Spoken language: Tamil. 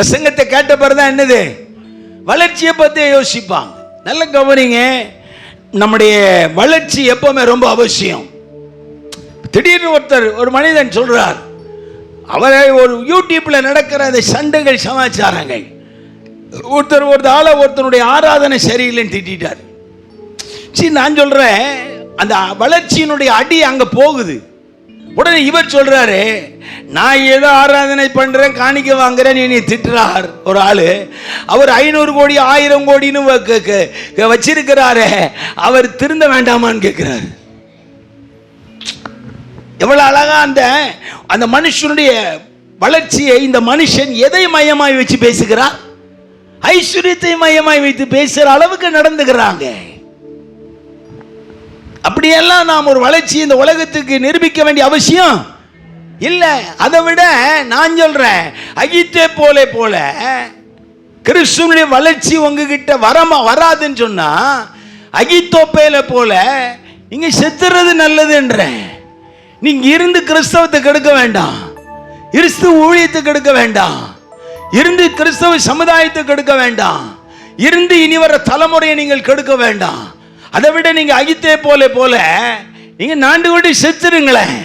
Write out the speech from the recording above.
பிரசங்கத்தை கேட்ட பிறகுதான் என்னது? வளர்ச்சியை பற்றி யோசிப்பாங்க. நல்ல கவனிங்க. நம்முடைய வளர்ச்சி எப்பவுமே ரொம்ப அவசியம். திடீர்னு ஒருத்தர் ஒரு மனிதன் சொல்றார் அவரை ஒரு யூடியூப்ல நடக்கிற அந்த சண்டைகள் சமாச்சாரங்கள். ஒருத்தர் ஒரு ஆளை ஒருத்தருடைய ஆராதனை சரியில்லைன்னு திட்டார் சரி நான் சொல்றேன் அந்த வளர்ச்சியினுடைய அடி அங்க போகுது. உடனே இவர் சொல்றாரு நான் ஏதோ ஆராதனை பண்றேன் காணிக்க வாங்குறேன் நீ திட்டுறார். ஒரு ஆளு அவர் ஐநூறு கோடி ஆயிரம் கோடின்னு வச்சிருக்கிறாரு வச்சிருக்கிறாரே அவர் திருந்த வேண்டாமான்னு கேட்கிறாரு எவ்வளவு அழகா அந்த அந்த மனுஷனுடைய வளர்ச்சியை இந்த மனுஷன் எதை மையமாய் வச்சு பேசுகிறார்? ஐஸ்வர்யத்தை மையமாய் வைத்து பேசுகிற அளவுக்கு நடந்துக்கிறாங்க அப்படியெல்லாம் நாம் ஒரு வளர்ச்சி இந்த உலகத்துக்கு நிரூபிக்க வேண்டிய அவசியம் இல்லை. அதை விட நான் சொல்றேன் அகித்தே போலே போல கிறிஸ்துவனுடைய வளர்ச்சி உங்ககிட்ட வரமா வராதுன்னு சொன்னா அகித்தோப்பேல போல இங்க செத்துறது நல்லதுன்றேன். நீங்க இருந்து கிறிஸ்தவத்தை கெடுக்க வேண்டாம். கிறிஸ்துவ ஊழியத்தை கெடுக்க வேண்டாம். இருந்து கிறிஸ்தவ சமுதாயத்தை கெடுக்க வேண்டாம். இருந்து இனி வர தலைமுறையை நீங்கள் கெடுக்க வேண்டாம். அதை விட நீங்க அகித்தே போல போல நீங்க நாண்டு கொண்டு செத்துருங்களேன்.